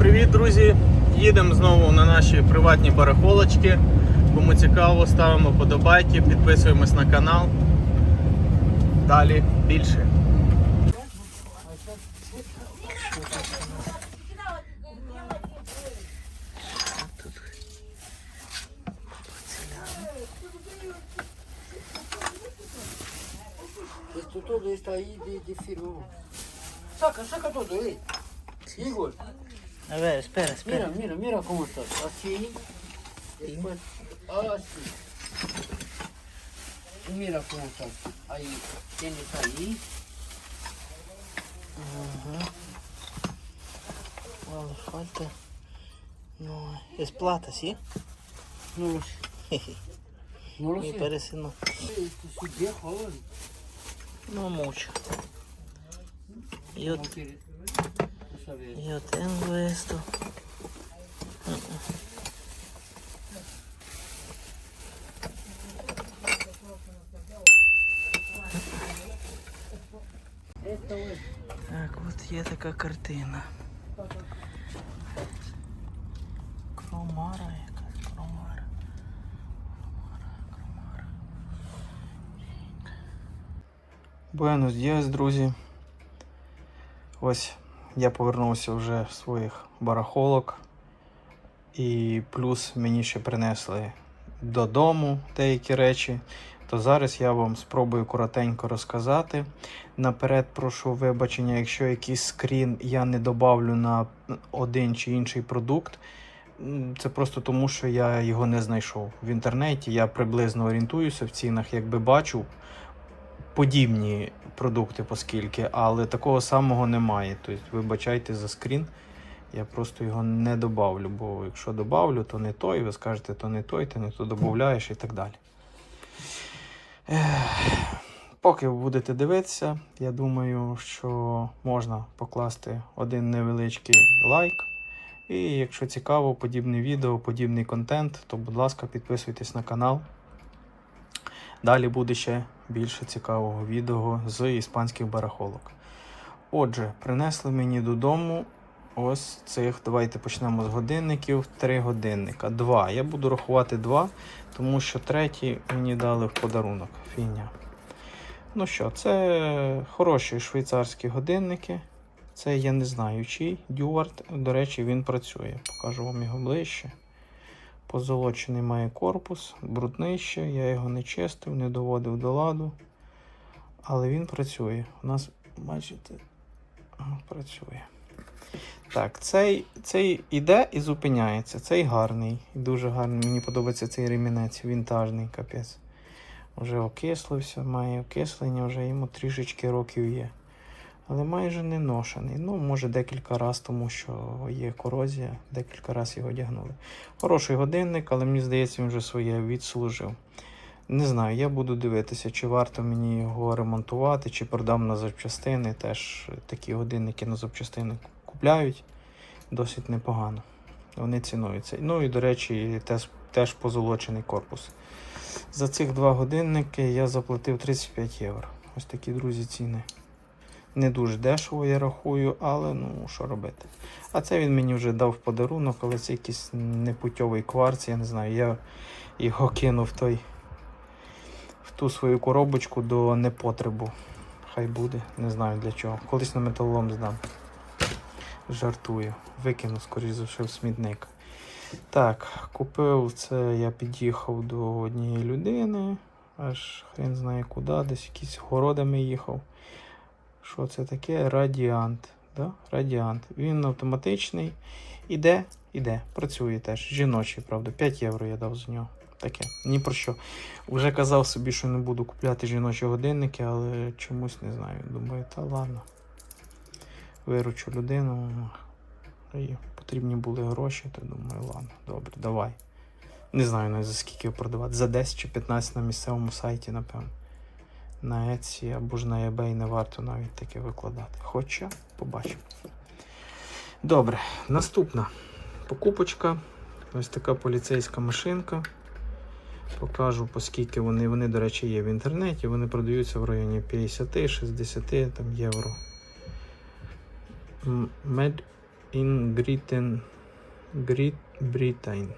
Привіт, друзі! Їдемо знову на наші приватні барахолочки. Кому цікаво, ставимо подобайки, підписуємось на канал. Далі більше. Questo todo está ahí de, de firmo. Saca, saca todo, eh. Igor, A ver, espera, mira, espera. mira, mira cómo estás. Así. Después, así. Mira cómo estás. Ahí, tienes ahí. Mano, falta. No, es plata, ¿sí? No lo sé. No lo Me sé. parece no. Esto es viejo ahora. No mucho. Yo, No quieres. No sabes. yo tengo esto. Esto es. Так, от є така картина. Кромара якась, кромара. Кромара, кромара. Буенос діас, друзі. Ось я повернувся вже з своїх барахолок. І плюс мені ще принесли додому деякі речі. То зараз я вам спробую коротенько розказати. Наперед прошу вибачення, якщо якийсь скрін я не добавлю на один чи інший продукт. Це просто тому, що я його не знайшов в інтернеті. Я приблизно орієнтуюся в цінах, якби бачу подібні продукти, оскільки, але такого самого немає. Тобто, вибачайте за скрін. Я просто його не добавлю, бо якщо добавлю, то не той, ви скажете, то не той, ти не то додаєш і так далі. Поки ви будете дивитися, я думаю, що можна покласти один невеличкий лайк. І якщо цікаво, подібне відео, подібний контент, то, будь ласка, підписуйтесь на канал. Далі буде ще більше цікавого відео з іспанських барахолок. Отже, принесли мені додому ось цих. Давайте почнемо з годинників. Три годинника. Два. Я буду рахувати два, тому що третій мені дали в подарунок. Фіня. Ну що, це хороші швейцарські годинники. Це я не знаю чий. Дювард, до речі, він працює. Покажу вам його ближче. Позолочений має корпус, брудний ще, я його не чистив, не доводив до ладу. Але він працює. У нас, бачите, працює. Так, цей, цей іде і зупиняється. Цей гарний. Дуже гарний. Мені подобається цей ремінець, вінтажний капець. Вже окислився, має окислення, вже йому трішечки років є. Але майже не ношений. Ну, може декілька разів, тому що є корозія, декілька разів його одягнули. Хороший годинник, але мені здається, він вже своє відслужив. Не знаю, я буду дивитися, чи варто мені його ремонтувати, чи продам на запчастини. Теж такі годинники на запчастини купляють досить непогано. Вони цінуються. Ну і, до речі, теж, теж позолочений корпус. За цих два годинники я заплатив 35 євро. Ось такі, друзі, ціни. Не дуже дешево, я рахую, але ну що робити. А це він мені вже дав подарунок, але це якийсь непутьовий кварц, я не знаю. Я його кинув той в ту свою коробочку до непотребу. Хай буде, не знаю для чого. Колись на металолом здам. Жартую. Викину, скоріш за все, в смітник. Так, купив це, я під'їхав до однієї людини, аж хрен знає куди, десь якісь городами їхав. Що це таке? Радіант. Да? Радіант. Він автоматичний. Іде, іде, працює теж. Жіночий, правда. 5 євро я дав за нього. Таке. Ні про що. Вже казав собі, що не буду купляти жіночі годинники, але чомусь не знаю. Думаю, та ладно. Виручу людину. І потрібні були гроші, то думаю, ладно, добре, давай. Не знаю навіть за скільки продавати. За 10 чи 15 на місцевому сайті, напевно. На Etsy або ж на eBay не варто навіть таке викладати. Хоча побачимо. Добре, наступна покупочка. Ось така поліцейська машинка. Покажу, по скільки вони. Вони, до речі, є в інтернеті. Вони продаються в районі 50-60 там, євро. М- in Britain. Great Britain.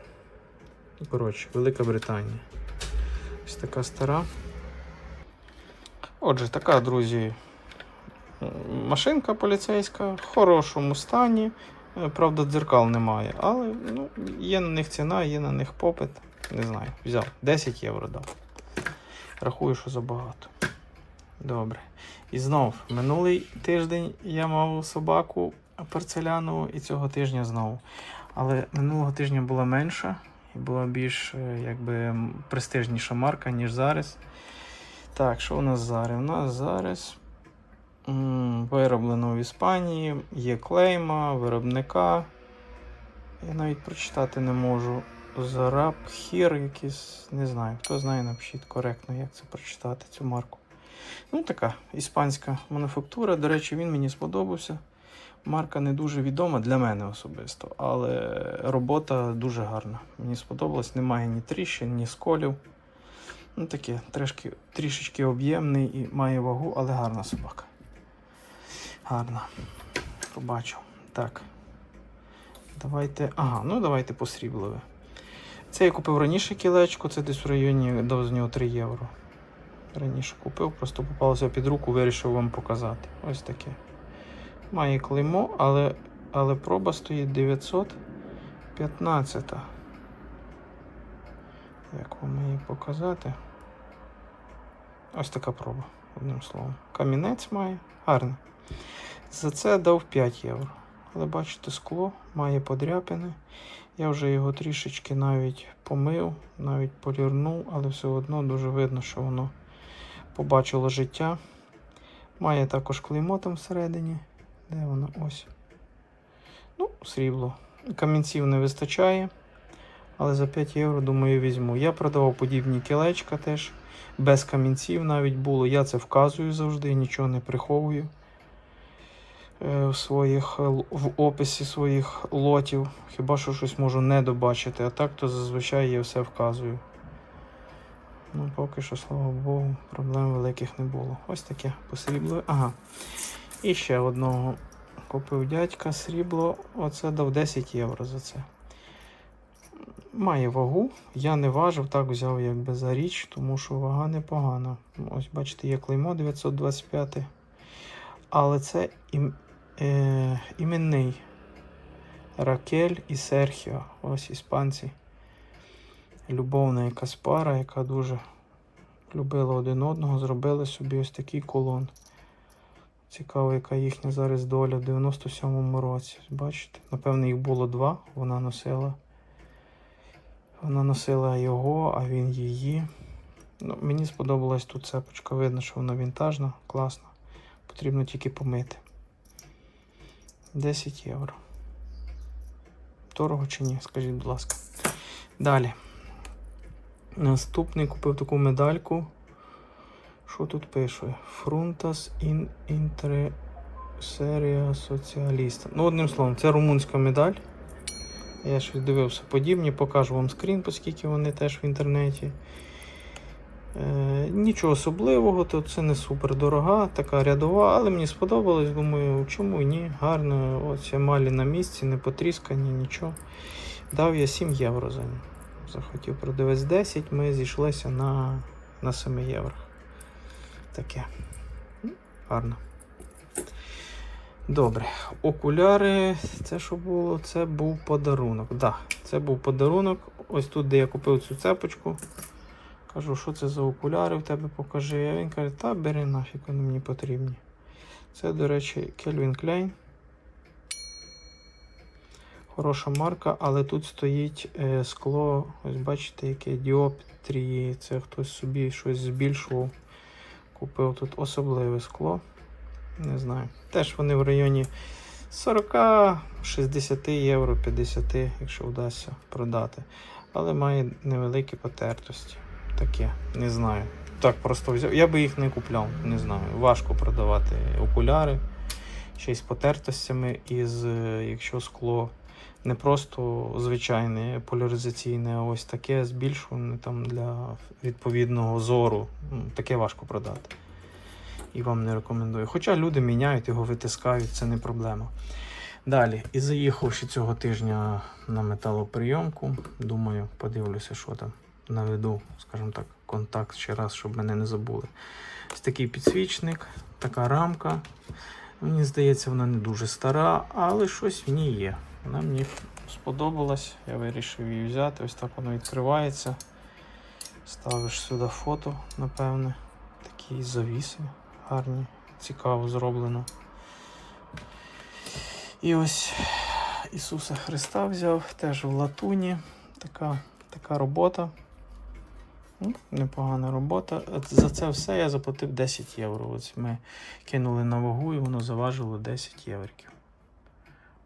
Коротше, Велика Британія. Ось така стара. Отже, така, друзі, машинка поліцейська в хорошому стані. Е, Правда, дзеркал немає, але ну, є на них ціна, є на них попит. Не знаю, взяв. 10 євро дав. Рахую, що забагато. Добре. І знов, минулий тиждень я мав собаку порцелянову, і цього тижня знову. Але минулого тижня була менша і була більш е, якби, престижніша марка, ніж зараз. Так, що у нас зараз? У нас зараз м, вироблено в Іспанії, є клейма, виробника. Я навіть прочитати не можу. Зараб хір якийсь, не знаю. Хто знає, напишіть коректно, як це прочитати, цю марку. Ну, така іспанська мануфактура. До речі, він мені сподобався. Марка не дуже відома для мене особисто, але робота дуже гарна. Мені сподобалось, немає ні тріщин, ні сколів. Ну, таке, трішки, трішечки об'ємний і має вагу, але гарна собака. Гарна. Побачу. Так. Давайте. Ага, ну давайте по сріблове. Це я купив раніше кілечко, це десь в районі дав нього 3 євро. Раніше купив, просто попалося під руку, вирішив вам показати. Ось таке. Має клеймо, але, але проба стоїть 915. Як вам її показати? Ось така проба, одним словом. Камінець має, гарний. За це дав 5 євро. Але бачите, скло має подряпини. Я вже його трішечки навіть помив, навіть полірнув, але все одно дуже видно, що воно побачило життя. Має також клеймо там всередині. Де воно? Ось. Ну, срібло. Камінців не вистачає. Але за 5 євро, думаю, візьму. Я продавав подібні кілечка теж. Без камінців навіть було. Я це вказую завжди, нічого не приховую е, в своїх в описі своїх лотів. Хіба що щось можу не добачити, а так то зазвичай я все вказую. Ну, поки що, слава Богу, проблем великих не було. Ось таке посрібло. Ага. І ще одного купив дядька срібло. Оце дав 10 євро за це. Має вагу. Я не важив, так взяв якби за річ, тому що вага непогана. Ось, бачите, є клеймо 925. Але це ім, е, іменний Ракель і Серхіо. Ось іспанці. Любовна якась пара, яка дуже любила один одного, зробили собі ось такий колон. Цікаво, яка їхня зараз доля в 97-му році. Бачите? Напевно, їх було два. Вона носила. Вона носила його, а він її. Ну, мені сподобалась тут цепочка. Видно, що вона вінтажна, класна. Потрібно тільки помити. 10 євро. Дорого чи ні? Скажіть, будь ласка. Далі. Наступний купив таку медальку. Що тут пише? Фрунтас інтре серія соціаліста. Ну, одним словом, це румунська медаль. Я щось дивився подібні, покажу вам скрін, оскільки вони теж в інтернеті. Е, нічого особливого, то це не супер дорога, така рядова, але мені сподобалось. Думаю, чому ні? Гарно, ось емалі на місці, не потріскані, нічого. Дав я 7 євро за нього. Захотів продавець 10, ми зійшлися на, на 7 євро. Таке. Гарно. Добре. Окуляри, це що було? Це був подарунок. Да, це був подарунок. Ось тут, де я купив цю цепочку. Кажу, що це за окуляри в тебе покажи. А він каже, та бери нафіг, вони мені потрібні. Це, до речі, Calvin Klein. Хороша марка, але тут стоїть е, скло. Ось бачите, яке діоптрії. Це хтось собі щось збільшував. Купив тут особливе скло. Не знаю. Теж вони в районі 40-60 євро, 50, якщо вдасться продати. Але має невеликі потертості. Таке, не знаю. Так просто взяв. Я би їх не купляв, не знаю. Важко продавати окуляри. Ще й з потертостями, і якщо скло не просто звичайне поляризаційне, а ось таке збільшуване там для відповідного зору. Таке важко продати. І вам не рекомендую. Хоча люди міняють його, витискають, це не проблема. Далі, і заїхав ще цього тижня на металоприйомку. Думаю, подивлюся, що там. Наведу, скажімо так, контакт ще раз, щоб мене не забули. Ось такий підсвічник, така рамка. Мені здається, вона не дуже стара, але щось в ній є. Вона мені сподобалась. Я вирішив її взяти. Ось так воно відкривається. Ставиш сюди фото, напевне. Такі завіси гарні, цікаво зроблено. І ось Ісуса Христа взяв теж в латуні. Така, така робота. Ну, Непогана робота. За це все я заплатив 10 євро. Ось ми кинули на вагу і воно заважило 10 євриків.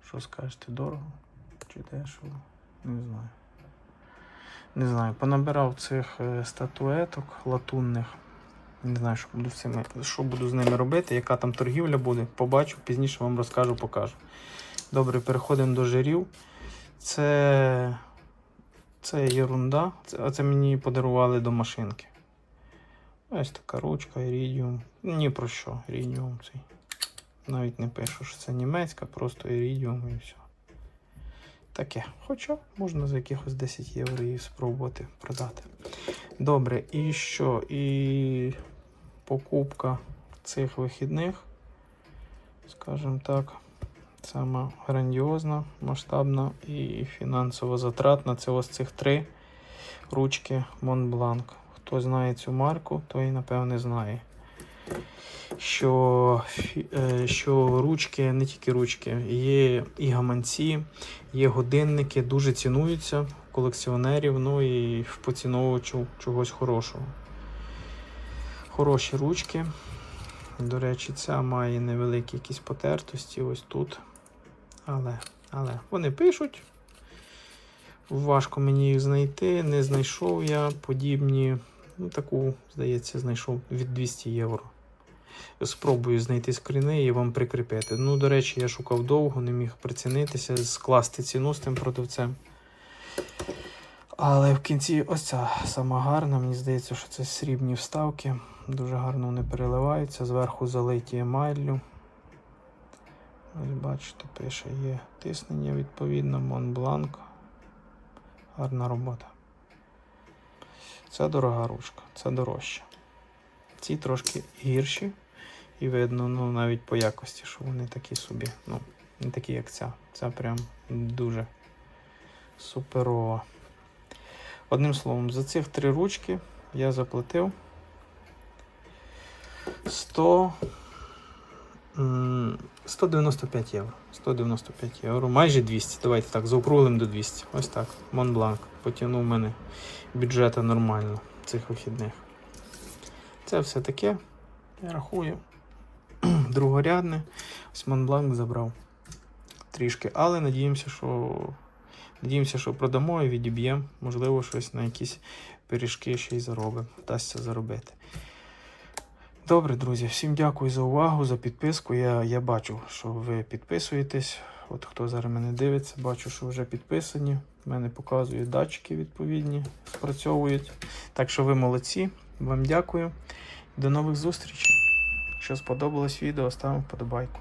Що скажете, дорого? Чи дешево? Не знаю. Не знаю. Понабирав цих е, статуеток латунних. Не знаю, що буду, з що буду з ними робити, яка там торгівля буде. Побачу, пізніше вам розкажу, покажу. Добре, переходимо до жирів. Це, це єрунда. Це, а це мені подарували до машинки. Ось така ручка, ірідіум. Ні про що, ірідіум цей. Навіть не пишу, що це німецька, просто ірідіум і все. Таке. Хоча можна за якихось 10 євро її спробувати продати. Добре, і що? І покупка цих вихідних, скажімо так, сама грандіозна, масштабна і фінансово затратна. Це ось цих три ручки Montblanc. Хто знає цю марку, той напевне знає. Що, е, що ручки, не тільки ручки, є і гаманці, є годинники, дуже цінуються колекціонерів, ну і в поціновувачів чогось хорошого. Хороші ручки. До речі, ця має невеликі якісь потертості ось тут. Але, але вони пишуть. Важко мені їх знайти. Не знайшов я подібні. Ну, таку, здається, знайшов від 200 євро. Спробую знайти скріни і вам прикріпити. Ну, до речі, я шукав довго, не міг прицінитися, скласти ціну з тим продавцем. Але в кінці ось ця сама гарна. Мені здається, що це срібні вставки. Дуже гарно вони переливаються. Зверху залиті емаллю. Ось бачите, пише, є тиснення відповідно, Монбланк. Гарна робота. Це дорога ручка, це дорожча. Ці трошки гірші. І видно, ну, навіть по якості, що вони такі собі. Ну, не такі, як ця. Ця прям дуже суперова. Одним словом, за цих три ручки я заплатив 100, 195 євро. 195 євро, майже 200. Давайте так, заокруглим до 200. Ось так. Монбланк. Потягнув мене бюджета нормально цих вихідних. Це все таке, я рахую. Другорядне. Ось Монбланк забрав трішки, але надіємося, що Надіємося, що продамо і відіб'ємо. Можливо, щось на якісь пиріжки ще й заробимо. Вдасться заробити. Добре, друзі, всім дякую за увагу, за підписку. Я, я бачу, що ви підписуєтесь. От хто зараз мене дивиться, бачу, що вже підписані. У мене показують датчики відповідні, спрацьовують. Так що ви молодці. Вам дякую. До нових зустрічей. Якщо сподобалось відео, ставимо вподобайку.